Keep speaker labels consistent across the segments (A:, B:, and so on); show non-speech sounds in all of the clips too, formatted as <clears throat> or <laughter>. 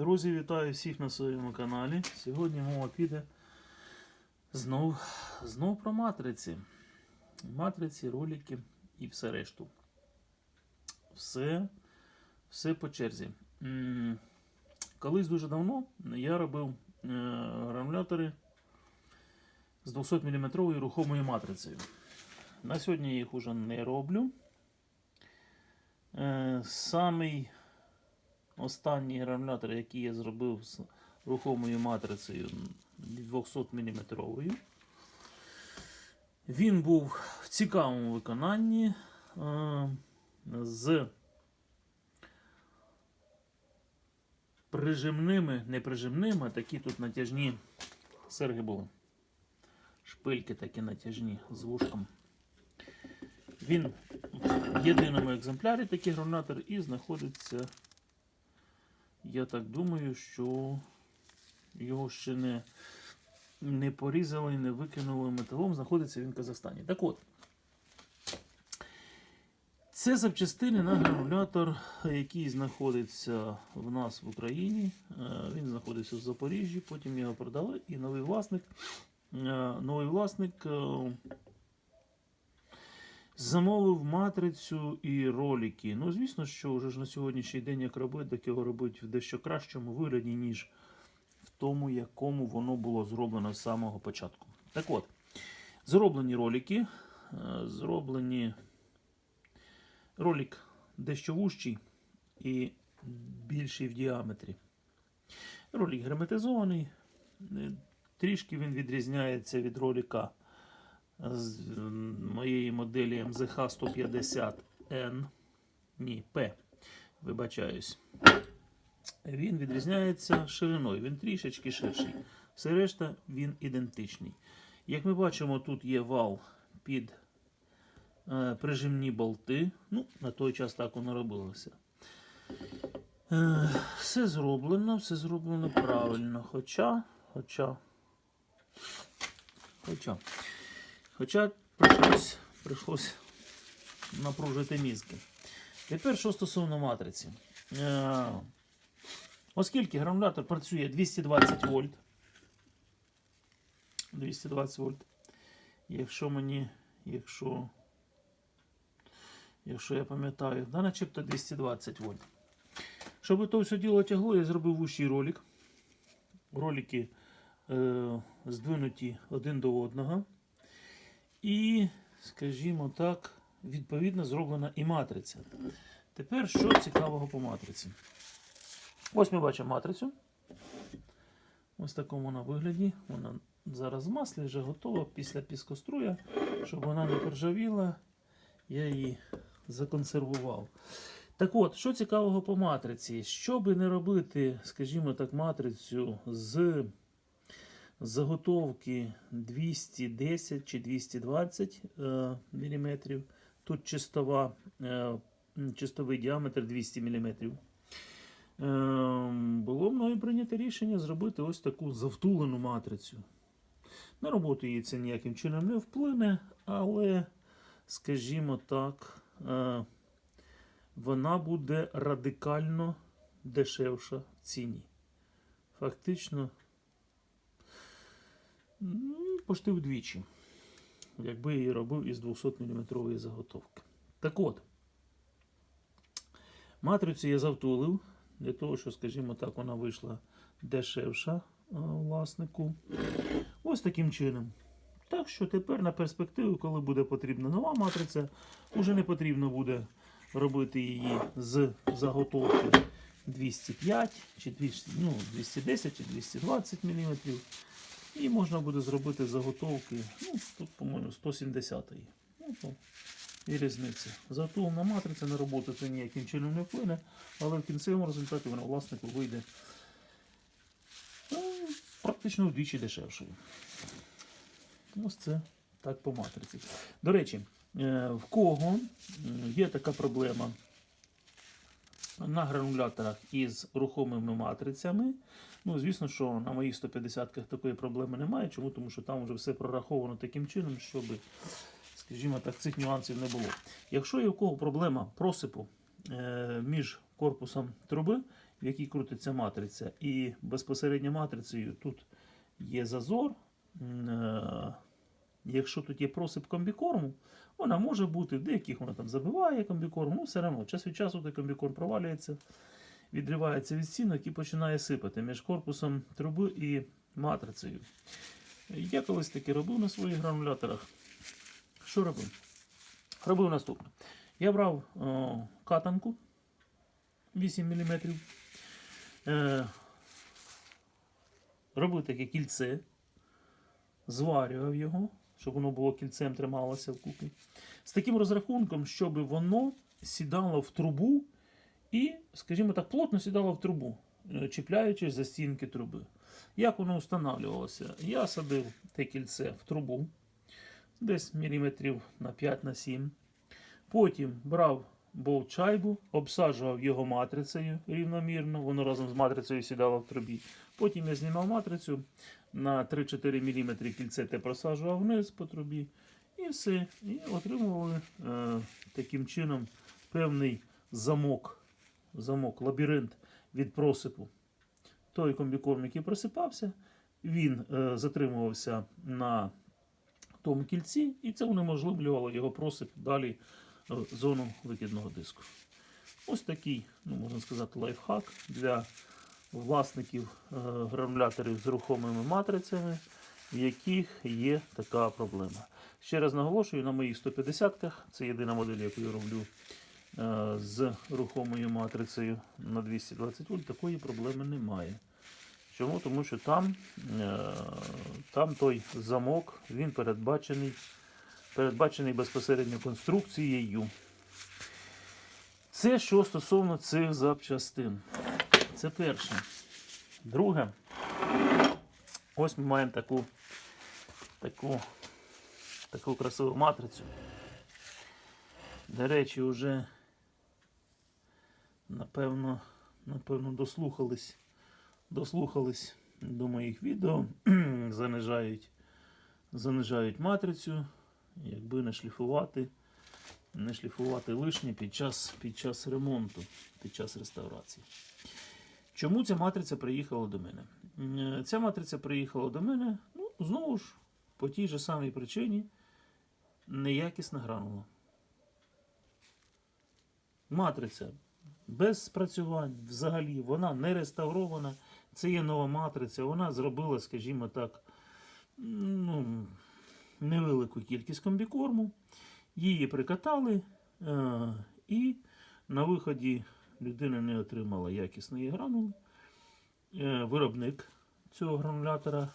A: Друзі, вітаю всіх на своєму каналі. Сьогодні мова піде знов, знов про матриці. Матриці, ролики і все решту. Все, все по черзі. Колись дуже давно я робив е, гранулятори з 200 мм рухомою матрицею. На сьогодні їх уже не роблю. Е, Самий Останній гранулятор, який я зробив з рухомою матрицею 200 мм. Він був в цікавому виконанні е, з прижимними, не прижимними, а такі тут натяжні серги були. Шпильки такі натяжні з вушком. Він в єдиному екземплярі такий гранулятор і знаходиться. Я так думаю, що його ще не, не порізали, не викинули металом. Знаходиться він в Казахстані. Так от, це запчастини на гранулятор, який знаходиться в нас в Україні. Е, Він знаходиться в Запоріжжі, потім його продали, і новий власник. е, Новий власник е, Замовив матрицю і ролики. Ну, звісно, що вже ж на сьогоднішній день як робити, так його робить в дещо кращому вигляді, ніж в тому, якому воно було зроблено з самого початку. Так от, зроблені ролики. е, Зроблені ролик дещо вужчий і більший в діаметрі. Ролик герметизований. е, Трішки він відрізняється від ролика з моєї моделі МЗХ 150N. Ні, P. Вибачаюсь. Він відрізняється шириною, він трішечки ширший. Все решта він ідентичний. Як ми бачимо, тут є вал під е, прижимні болти. Ну, на той час так воно робилося. Е, все зроблено, все зроблено правильно. Хоча, хоча, хоча. Хоча прийшлось, прийшлось напружити мізки. Тепер, що стосовно матриці. Е, Оскільки гранулятор працює 220 вольт. 220 вольт. Якщо мені, якщо, якщо я пам'ятаю, да, начебто 220 вольт. Щоб то все діло тягло, я зробив вущий ролик. Ролики е, здвинуті один до одного. І, скажімо так, відповідно зроблена і матриця. Тепер що цікавого по матриці? Ось ми бачимо матрицю. Ось в такому вона вигляді. Вона зараз в маслі вже готова після піскоструя. Щоб вона не поржавіла, я її законсервував. Так от, що цікавого по матриці? Щоб не робити, скажімо так, матрицю з заготовки 210 чи 220 е, мм. Тут чистова, е, чистовий діаметр 200 мм. Е, було мною прийнято рішення зробити ось таку завтулену матрицю. На роботу її це ніяким чином не вплине, але, скажімо так, вона буде радикально дешевша в ціні. Фактично Пошти вдвічі, якби її робив із 200 мм заготовки. Так от, матрицю я завтулив, для того, що, скажімо так, вона вийшла дешевша власнику. Ось таким чином. Так що тепер на перспективу, коли буде потрібна нова матриця, вже не потрібно буде робити її з заготовки 205 чи 200, ну, 210 чи 220 мм. І можна буде зробити заготовки, ну, тут, по-моєму, 170 ї Ну, то і різниця. Заготовлена матриця на роботу це ніяким чином не вплине, але в кінцевому результаті вона власнику вийде ну, практично вдвічі дешевшою. Ось це так по матриці. До речі, е, в кого є така проблема на грануляторах із рухомими матрицями. Ну, звісно, що на моїх 150-ках такої проблеми немає. Чому? Тому що там вже все прораховано таким чином, щоб, скажімо так, цих нюансів не було. Якщо є у кого проблема просипу е, між корпусом труби в якій крутиться матриця, і безпосередньо матрицею тут є зазор. Е, Якщо тут є просип комбікорму, вона може бути, в деяких вона там забиває комбікорм, ну все одно час від часу той комбікорм провалюється, відривається від стінок і починає сипати між корпусом труби і матрицею. Я колись таки робив на своїх грануляторах. Що робив? Робив наступне. Я брав о, катанку 8 мм, е, робив таке кільце, зварював його, щоб воно було кільцем трималося вкупі. З таким розрахунком, щоб воно сідало в трубу і, скажімо так, плотно сідало в трубу, е, чіпляючись за стінки труби. Як воно встановлювалося? Я садив те кільце в трубу, десь міліметрів на 5 на 7. Потім брав болт шайбу, обсаджував його матрицею рівномірно, воно разом з матрицею сідало в трубі. Потім я знімав матрицю на 3-4 мм кільце те просаджував вниз по трубі. І все. І отримували е, таким чином певний замок, замок, лабіринт від просипу. Той комбікорм, який просипався, він е, затримувався на тому кільці, і це унеможливлювало його просип далі в зону викидного диску. Ось такий, ну, можна сказати, лайфхак для власників е, грануляторів з рухомими матрицями, в яких є така проблема. Ще раз наголошую, на моїх 150-ках, це єдина модель, яку я роблю е, з рухомою матрицею на 220 вольт, такої проблеми немає. Чому? Тому що там, е, там той замок, він передбачений, передбачений безпосередньо конструкцією. Це що стосовно цих запчастин. Це перше. Друге, ось ми маємо таку, таку, таку красиву матрицю. До речі, вже напевно, напевно дослухались, дослухались до моїх відео, <clears throat> занижають, занижають матрицю, якби не шліфувати, не шліфувати лишнє під час, під час ремонту, під час реставрації. Чому ця матриця приїхала до мене? Ця матриця приїхала до мене, ну, знову ж, по тій же самій причині неякісна гранула. Матриця без спрацювань взагалі, вона не реставрована. Це є нова матриця. Вона зробила, скажімо так, ну, невелику кількість комбікорму. Її прикатали, е, і на виході людина не отримала якісної гранули. Е, Виробник цього гранулятора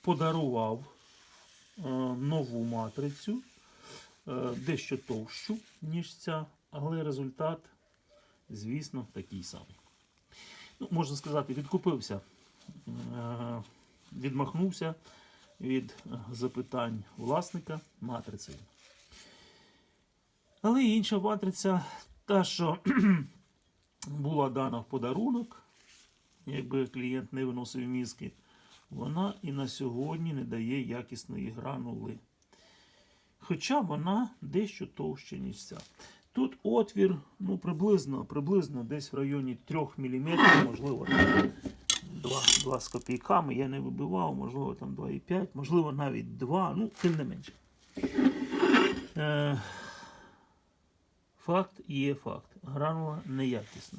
A: подарував е, нову матрицю, е, дещо товщу, ніж ця, але результат, звісно, такий самий. Ну, можна сказати, відкупився, відмахнувся від запитань власника матрицею. Але інша матриця, та, що була дана в подарунок, якби клієнт не виносив мізки, вона і на сьогодні не дає якісної гранули. Хоча вона дещо товща, ніж ця. Тут отвір ну, приблизно, приблизно десь в районі 3 мм, можливо, 2, 2 з копійками. Я не вибивав, можливо, там 2,5, можливо, навіть 2, ну, тим не менше. Е, Факт є факт. Гранула неякісна.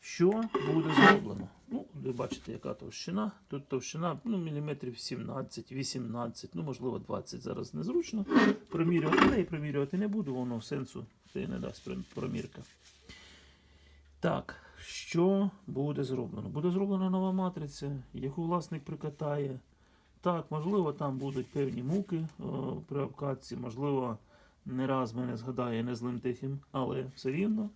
A: Що буде зроблено? Ну, ви бачите, яка товщина. Тут товщина ну, міліметрів 17-18, ну, можливо, 20 зараз незручно. Промірювати, але і промірювати не буду, воно сенсу це не дасть промірка. Так, що буде зроблено? Буде зроблена нова матриця, яку власник прикатає. Так, можливо, там будуть певні муки о, при обкатці, можливо, не раз мене згадає не злим тихим, але все рівно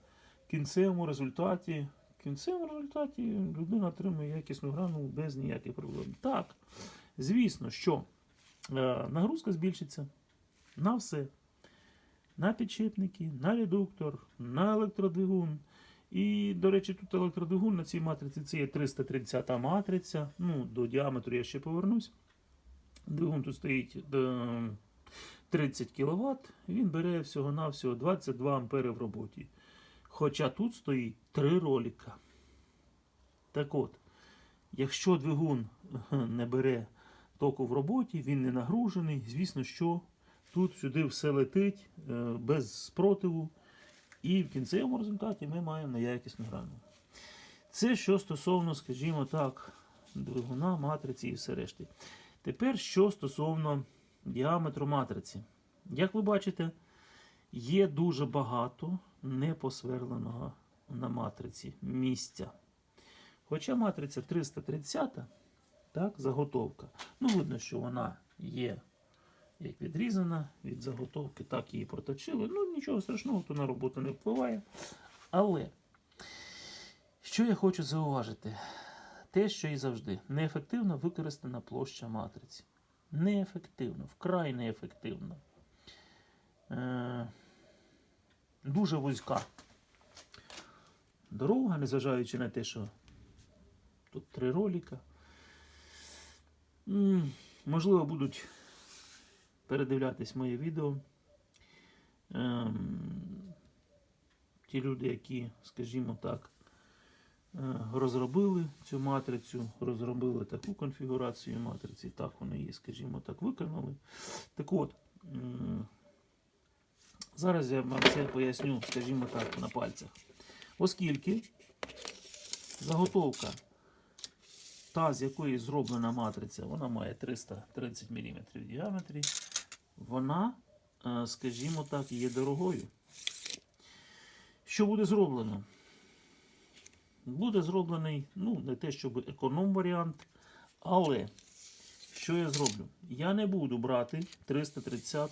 A: в кінцевому результаті, в кінцевому результаті людина отримує якісну грану без ніяких проблем. Так, звісно, що е, нагрузка збільшиться на все. На підшипники, на редуктор, на електродвигун. І, до речі, тут електродвигун на цій матриці це є 330 матриця. Ну, до діаметру я ще повернусь. Двигун тут стоїть е, 30 кВт, він бере всього-навсього 22 ампери в роботі. Хоча тут стоїть три ролика. Так от, якщо двигун е, не бере току в роботі, він не нагружений, звісно, що тут сюди все летить е, без спротиву. І в кінцевому результаті ми маємо неякісну грану. Це що стосовно, скажімо так, двигуна, матриці і все решти. Тепер що стосовно діаметру матриці. Як ви бачите, є дуже багато непосверленого на матриці місця. Хоча матриця 330, так, заготовка. Ну, видно, що вона є як відрізана від заготовки, так її проточили. Ну, нічого страшного, то на роботу не впливає. Але, що я хочу зауважити? Те, що і завжди, неефективно використана площа матриці. Неефективно, вкрай неефективно. Е, дуже вузька дорога, незважаючи на те, що тут три ролика. М, Можливо, будуть передивлятись моє відео. Ем, ті люди, які, скажімо так, розробили цю матрицю, розробили таку конфігурацію матриці, так вони її, скажімо так, виконали. Так от, зараз я вам це поясню, скажімо так, на пальцях. Оскільки заготовка, та, з якої зроблена матриця, вона має 330 мм в діаметрі, вона, е, скажімо так, є дорогою. Що буде зроблено? Буде зроблений, ну, не те, щоб економ варіант, але що я зроблю? Я не буду брати 330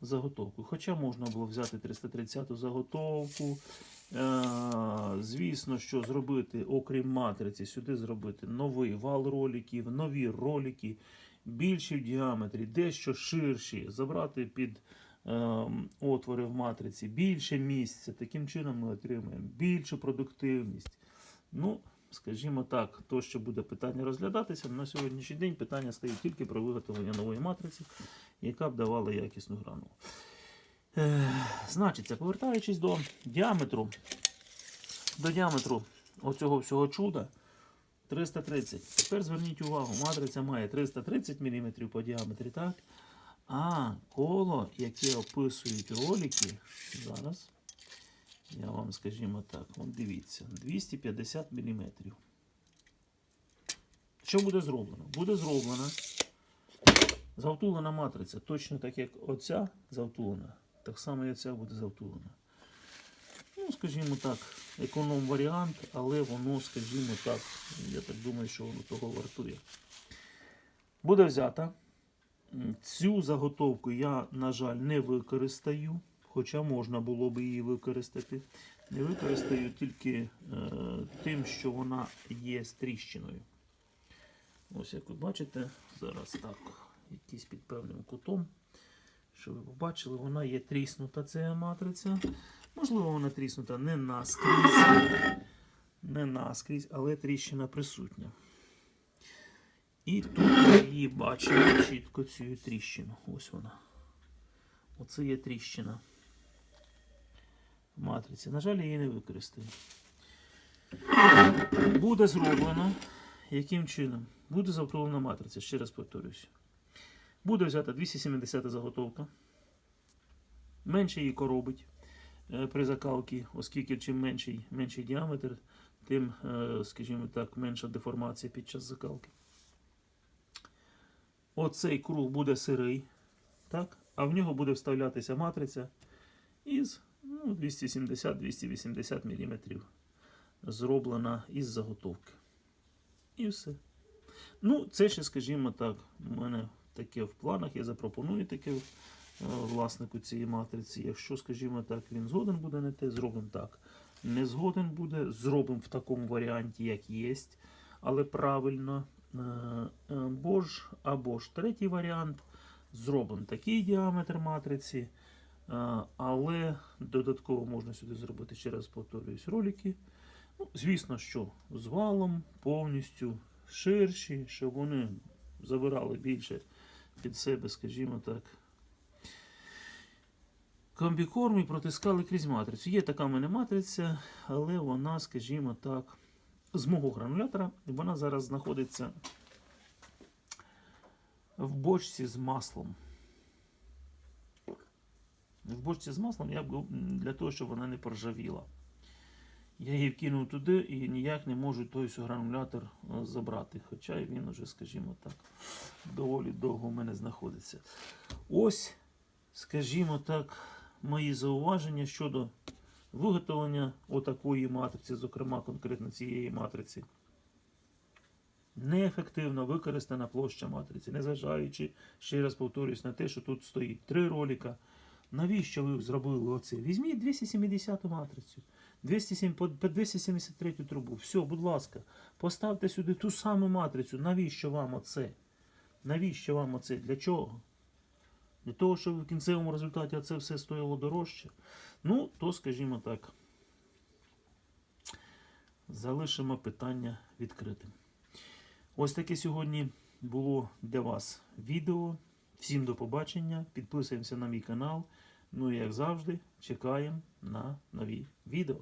A: заготовку. Хоча можна було взяти 330 заготовку. Е, звісно, що зробити, окрім матриці, сюди зробити новий вал роликів, нові ролики, більші в діаметрі, дещо ширші, забрати під отвори в матриці, більше місця. Таким чином ми отримаємо більшу продуктивність. Ну, скажімо так, то, що буде питання розглядатися, на сьогоднішній день питання стоїть тільки про виготовлення нової матриці, яка б давала якісну грану. Е, значиться, повертаючись до діаметру, до діаметру оцього всього чуда 330. Тепер зверніть увагу, матриця має 330 мм по діаметрі, так? А коло, яке описують ролики, зараз, я вам скажімо так, от дивіться, 250 мм. Що буде зроблено? Буде зроблена завтулена матриця, точно так як оця завтулена, так само і оця буде завтулена. Ну, скажімо так, економ варіант, але воно, скажімо так, я так думаю, що воно того вартує. Буде взята. Цю заготовку я, на жаль, не використаю, хоча можна було би її використати. Не використаю тільки е, тим, що вона є з тріщиною. Ось як ви бачите, зараз так, якийсь під певним кутом. Що ви побачили, вона є тріснута ця матриця. Можливо, вона тріснута не наскрізь, не наскрізь, але тріщина присутня. І тут її бачимо чітко цю тріщину. Ось вона. Оце є тріщина матриці. На жаль, її не використаю. Буде зроблено. Яким чином? Буде завтулена матриця, ще раз повторюсь. Буде взята 270 заготовка. Менше її коробить е, при закалці, оскільки чим менший, менший діаметр, тим, е, скажімо так, менша деформація під час закалки. Оцей круг буде сирий, так? а в нього буде вставлятися матриця із ну, 270-280 мм, зроблена із заготовки. І все. Ну, це ще, скажімо так, у мене таке в планах. Я запропоную таке е, власнику цієї матриці. Якщо, скажімо так, він згоден буде на те, зробимо так. Не згоден буде, зробимо в такому варіанті, як є, але правильно. Е, е, Бо ж, або ж третій варіант. Зробимо такий діаметр матриці. е, Але додатково можна сюди зробити, ще раз повторююсь, ролики. Ну, звісно, що з валом повністю ширші, щоб вони забирали більше під себе, скажімо так. комбікорм і протискали крізь матрицю. Є така в мене матриця, але вона, скажімо так, з мого гранулятора, вона зараз знаходиться в бочці з маслом. В бочці з маслом я б для того, щоб вона не поржавіла. Я її вкинув туди і ніяк не можу той гранулятор е, забрати. Хоча він уже, скажімо так, доволі довго в мене знаходиться. Ось, скажімо так, мої зауваження щодо виготовлення отакої матриці, зокрема конкретно цієї матриці. Неефективно використана площа матриці, незважаючи, ще раз повторюсь, на те, що тут стоїть три ролика. Навіщо ви зробили оце? Візьміть 270 матрицю, 207, по по 273 трубу. Все, будь ласка, поставте сюди ту саму матрицю. Навіщо вам оце? Навіщо вам оце? Для чого? Для того, щоб в кінцевому результаті це все стояло дорожче. Ну, то, скажімо так, залишимо питання відкритим. Ось таке сьогодні було для вас відео. Всім до побачення. Підписуємося на мій канал. Ну і як завжди, чекаємо на нові відео.